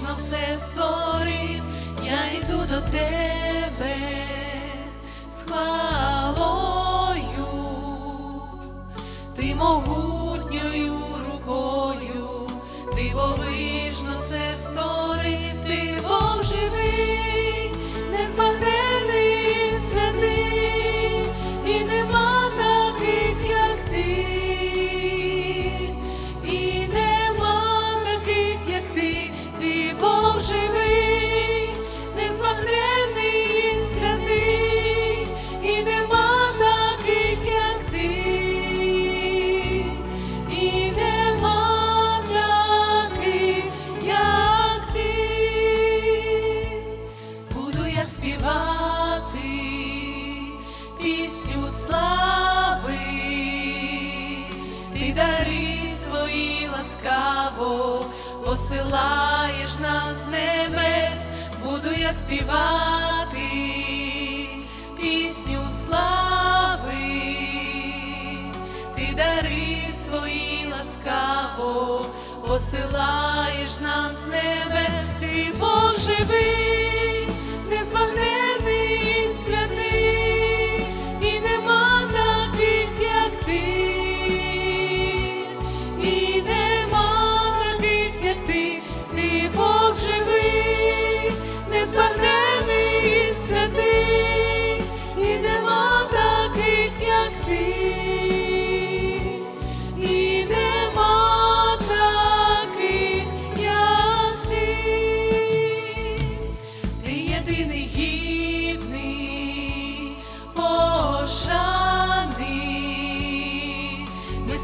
все створив, я йду до тебе з хвалою, ти могутньою рукою, дивовижно все створив, ти Бог живий, незбагнений пісню слави, ти дари свої ласкаво, посилаєш нам з небес, буду я співати пісню слави, ти дари свої ласкаво, посилаєш нам з небес, ти Бог живий,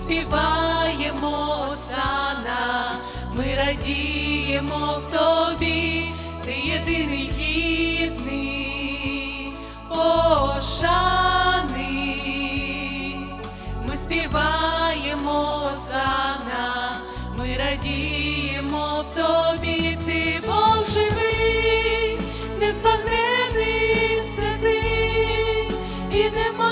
співаємо осана, ми радіємо в тобі, ти єдиний гідний пошани, ми співаємо сана, ми радіємо в тобі, ти Бог живий, не незбагнений святий. І нема.